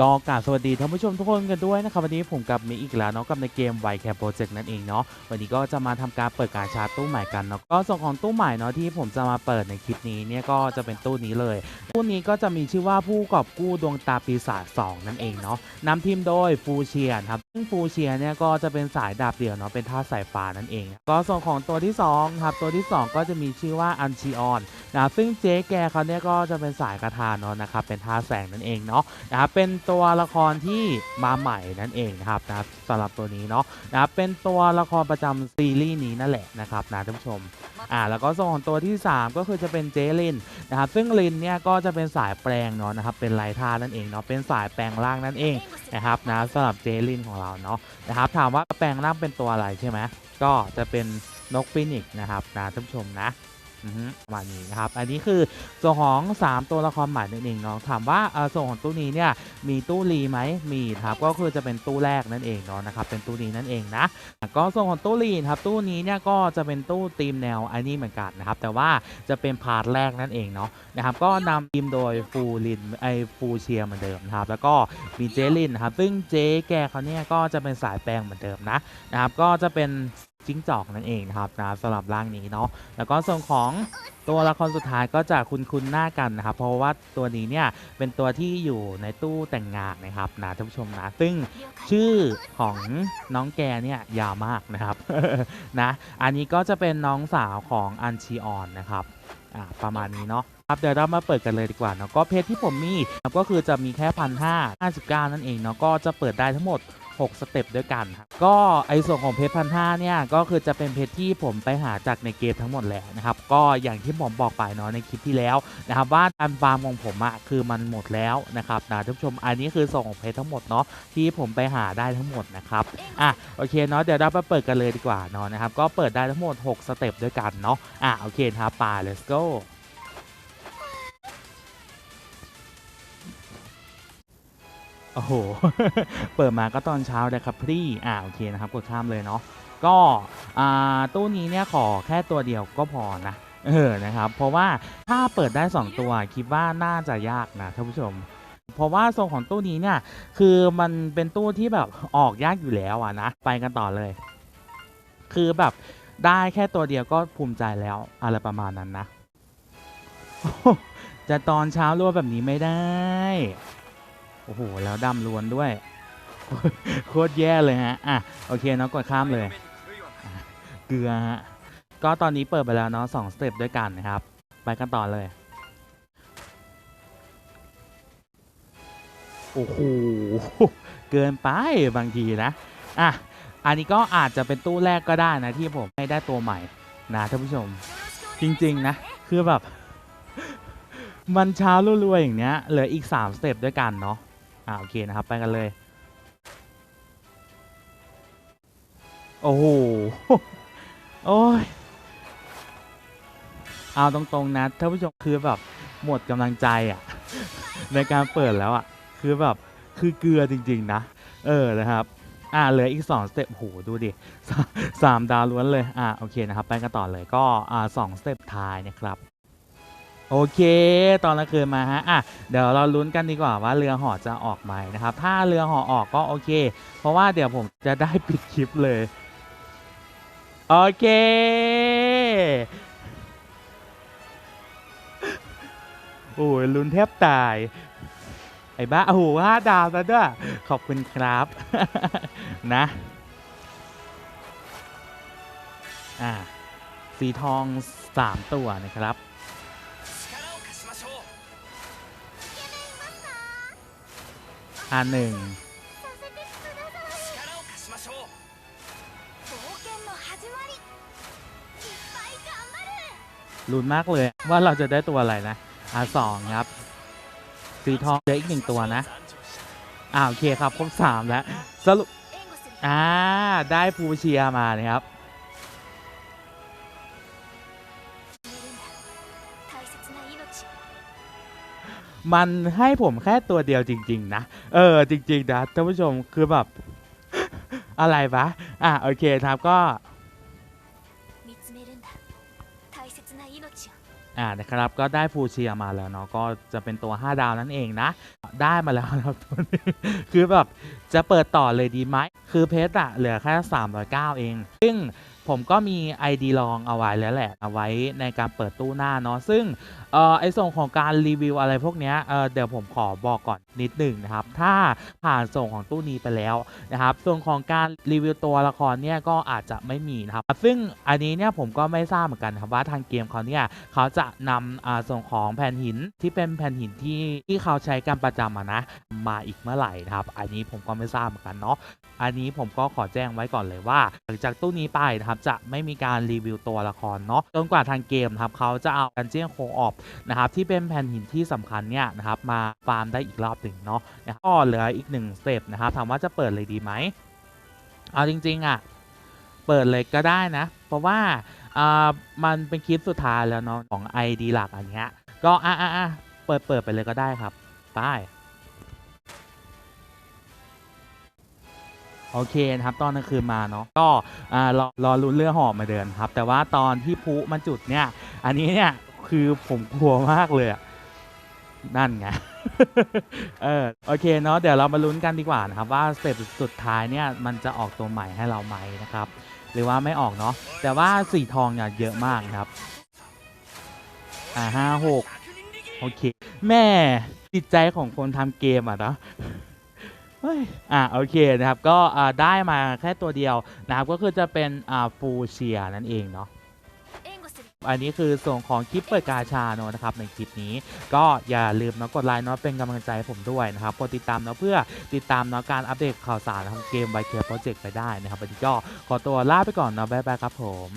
ก็กราบสวัสดีท่านผู้ชมทุกคนกันด้วยนะครับวันนี้ผมกับมีอีกแล้วเนาะกับในเกมไวแคปโปรเจกต์นั่นเองเนาะวันนี้ก็จะมาทำการเปิดการชาร์จตู้ใหม่กันเนาะก็ส่วนของตู้ใหม่เนาะที่ผมจะมาเปิดในคลิปนี้เนี่ยก็จะเป็นตู้นี้เลย ตู้นี้ก็จะมีชื่อว่าผู้กอบกู้ดวงตาปีศาจ2นั่นเองเนาะนำทีมโดยฟูเชียนครับ ซึ่งฟูเชียเนี่ยก็จะเป็นสายดาบเดี่ยวเนาะเป็นท่าสายฟ้านั่นเอง ก็ส่วนของตัวที่สองครับตัวที่สองก็จะมีชื่อว่าอันชิออนนะซึ่งเจ๊แกเขาเนี่ยก็จะเป็นสายคาถาเนาะนะครับเป็นท่าแสงนั่นเองเนาะนะครับเป็นตัวละครที่มาใหม่นั่นเองนะครับนะสำหรับตัวนี้เนาะนะเป็นตัวละครประจำซีรีส์นี้นั่นแหละนะครับนะท่านผู้ชม อ่าแล้วก็ส่วนของตัวที่ 3 ก็คือจะเป็นเจลินนะครับซึ่งลินเนี่ยก็จะเป็นสายแปลงเนาะนะครับเป็นลายท่านั่นเองเนาะเป็นสายแปลงร่างนั่นเองนะครับนะสำหรับเจลินของเราเนาะนะครับถามว่าแปลงร่างเป็นตัวอะไรใช่ไหมก็จะเป็นนกฟินิกนะครับนะท่านผู้ชมนะ ประมาณนี้นะครับ อันนี้คือส่วนของ 3 ตัวละครใหม่นั่นเองเนาะถามว่าส่วนของตู้นี้เนี่ยมีตู้รีไหมมีครับก็คือจะเป็นตู้แรกนั่นเองเนาะนะครับเป็นตู้นี้นั่นเองนะก็ส่วนของตู้รีนครับตู้นี้เนี่ยก็จะเป็นตู้ธีมแนวอันนี้เหมือนกันนะครับแต่ว่าจะเป็นพาร์ทแรกนั่นเองเนาะนะครับก็นำทีมโดยฟูลินไอฟูเชียเหมือนเดิมนะครับแล้วก็มีเจลินครับซึ่งเจ๊แกเขาเนี่ยก็จะเป็นสายแปลงเหมือนเดิมนะนะครับก็จะเป็น จิ้งจอกนั่นเองนะครับนะสำหรับร่างนี้เนาะแล้วก็ส่วนของตัวละครสุดท้ายก็จะคุ้นๆหน้ากันนะครับ เพราะว่าตัวนี้เนี่ยเป็นตัวที่อยู่ในตู้แต่งงานนะครับนะท่านผู้ชมนะ ซึ่งชื่อของน้องแกเนี่ยยาวมากนะครับนะอันนี้ก็จะเป็นน้องสาวของอันชีออนนะครับอ่าประมาณนี้เนาะครับเดี๋ยวเรามาเปิดกันเลยดีกว่าเนาะก็เพจที่ผมมีก็คือจะมีแค่พันห้าห้าสิบเก้านั่นเองเนาะก็จะเปิดได้ทั้งหมด 6 สเต็ปด้วยกันครับก็ไอส่วนของเพจพันห้าเนี่ยก็คือจะเป็นเพจที่ผมไปหาจากในเกมทั้งหมดแหละนะครับก็อย่างที่ผมบอกไปเนาะในคลิปที่แล้วนะครับว่าการฟาร์มของผมอะคือมันหมดแล้วนะครับนะท่านผู้ชมอันนี้คือส่งของเพจทั้งหมดเนาะที่ผมไปหาได้ทั้งหมดนะครับอะโอเคเนาะเดี๋ยวเราไปเปิดกันเลยดีกว่าเนาะนะครับก็เปิดได้ทั้งหมด 6 สเต็ปด้วยกันเนาะอะโอเคนะครับป่า let's go โอ้โห เปิดมาก็ตอนเช้าเลยครับพี่อ่าโอเคนะครับกดข้ามเลยเนาะ ก็อ่าตู้นี้เนี่ยขอแค่ตัวเดียวก็พอนะ เออนะครับ เพราะว่าถ้าเปิดได้ 2 ตัวคิดว่าน่าจะยากนะท่านผู้ชม เพราะว่าทรงของตู้นี้เนี่ยคือมันเป็นตู้ที่แบบออกยากอยู่แล้วอะนะ ไปกันต่อเลย คือแบบได้แค่ตัวเดียวก็ภูมิใจแล้วอะไรประมาณนั้นนะ จะตอนเช้ารั่วแบบนี้ไม่ได้ โอ้โห แล้วดำล้วนด้วย โคตรแย่เลยฮะ อะ โอเคเนาะกดข้ามเลย เกลือฮะ ก็ตอนนี้เปิดไปแล้วเนาะสองสเต็ปด้วยกันนะครับ ไปกันต่อเลย โอ้โห เกินไปบางทีนะ อะ อันนี้ก็อาจจะเป็นตู้แรกก็ได้นะ ที่ผมให้ได้ตัวใหม่นะท่านผู้ชม จริง ๆ นะ คือแบบมันช้ารัวๆอย่างเนี้ยเหลืออีก 3 สเต็ปด้วยกันเนาะ อ่าโอเคนะครับ ไปกันเลย โอ้โห โอ้ย เอาตรงๆนะท่านผู้ชมคือแบบหมดกำลังใจอะ ในการเปิดแล้วอะ คือแบบคือเกลือจริง ๆ นะ เออนะครับอ่าเหลืออีก 2 สเต็ปโหดูดิสาสามดาวล้วนเลย อ่าโอเคนะครับ ไปกันต่อเลยก็อ่าสองสเต็ปท้ายนะครับ โอเค ตอนกลางคืนมาฮะอะเดี๋ยวเราลุ้นกันดีกว่าว่าเรือห่อจะออกไหมนะครับ ถ้าเรือห่อออกก็โอเค เพราะว่าเดี๋ยวผมจะได้ปิดคลิปเลย โอเค โอ้ยลุ้นแทบตาย ไอ้บ้าโอ้โหห้าดาวแล้วด้วย ขอบคุณครับ นะอ่าสีทองสามตัวนะครับาหนึ่งลุ้นมากเลยว่าเราจะได้ตัวอะไรนะอาสองครับ สีทองเหลืออีกหนึ่งตัวนะอ้าวโอเคครับครบสามแล้ว สรุป อ่า ได้ภูเชียมานะครับ มันให้ผมแค่ตัวเดียวจริง ๆ นะ เออ จริงๆนะท่านผู้ชมคือแบบ อะไรวะ อะ โอเคครับก็อ่านะครับก็ได้ฟูเชียมาแล้วเนาะก็จะเป็นตัว 5 ดาวนั่นเองนะ ได้มาแล้วครับคือแบบจะเปิดต่อเลยดีไหมคือเพชรอะเหลือแค่309เอง ซึ่ง ผมก็มี ID ลองเอาไว้แล้วแหละเอาไว้ในการเปิดตู้หน้าเนาะซึ่งออไอส่งของการรีวิวอะไรพวกเนี้ยเเดี๋ยวผมขอบอกก่อนนิดหนึ่งนะครับ ถ้าผ่านส่งของตู้นี้ไปแล้วนะครับส่วนของการรีวิวตัวละครเนี่ยก็อาจจะไม่มีนะครับซึ่งอันนี้เนี่ยผมก็ไม่ทราบเหมือนกันครับว่าทางเกมเขาเนี่ยเขาจะนำอ่าส่งของแผ่นหินที่เป็นแผ่นหินที่ที่เขาใช้กันประจำอะนะมาอีกเมื่อไหร่นะครับ อันนี้ผมก็ไม่ทราบเหมือนกันเนาะอันนี้ผมก็ขอแจ้งไว้ก่อนเลยว่า หลังจากตู้นี้ไปนะครับจะไม่มีการรีวิวตัวละครเนาะจนกว่าทางเกมครับเขาจะเอากันเจียงโคออฟนะครับที่เป็นแผ่นหินที่สำคัญเนี่ยนะครับมาฟาร์มได้อีกรอบหนึ่งเนาะก็เหลืออีกหนึ่งสเต็ปนะครับถามว่าจะเปิดเลยดีไหมเอาจริงๆอะเปิดเลยก็ได้นะ เพราะว่าอ่ามันเป็นคลิปสุดท้ายแล้วเนาะของ ID หลักอันเนี้ยก็อะอะอะเปิดเปิดไปเลยก็ได้ครับไป โอเคนะครับตอนกลางคืนมาเนาะก็รอรอลุ้นเรือหอบมาเดินครับ แต่ว่าตอนที่พุมันจุดเนี่ยอันนี้เนี่ยคือผมกลัวมากเลยนั่นไงเออโอเคเนาะเดี๋ยวเรามาลุ้นกันดีกว่านะครับว่าสเต็ปสุดท้ายเนี่ยมันจะออกตัวใหม่ให้เราไหมนะครับ หรือว่าไม่ออกเนาะแต่ว่าสีทองเนี่ยเยอะมากครับอ่าห้าหกโอเคแม่จิตใจของคนทำเกมอะเนาะ อ่าโอเคนะครับก็ได้มาแค่ตัวเดียวนะครับก็คือจะเป็นฟูเชียนั่นเองเนาะอันนี้คือส่งของคลิปเปิดกาชาโนนะครับในคลิปนี้ก็อย่าลืมนะกดไลค์เนาะเป็นกำลังใจผมด้วยนะครับกดติดตามเนาะเพื่อติดตามเนาะการอัปเดตข่าวสารของเกมไบเคโปรเจกต์ไปได้นะครับวันนี้ก็ขอตัวลาไปก่อนเนาะบ๊ายบายครับผม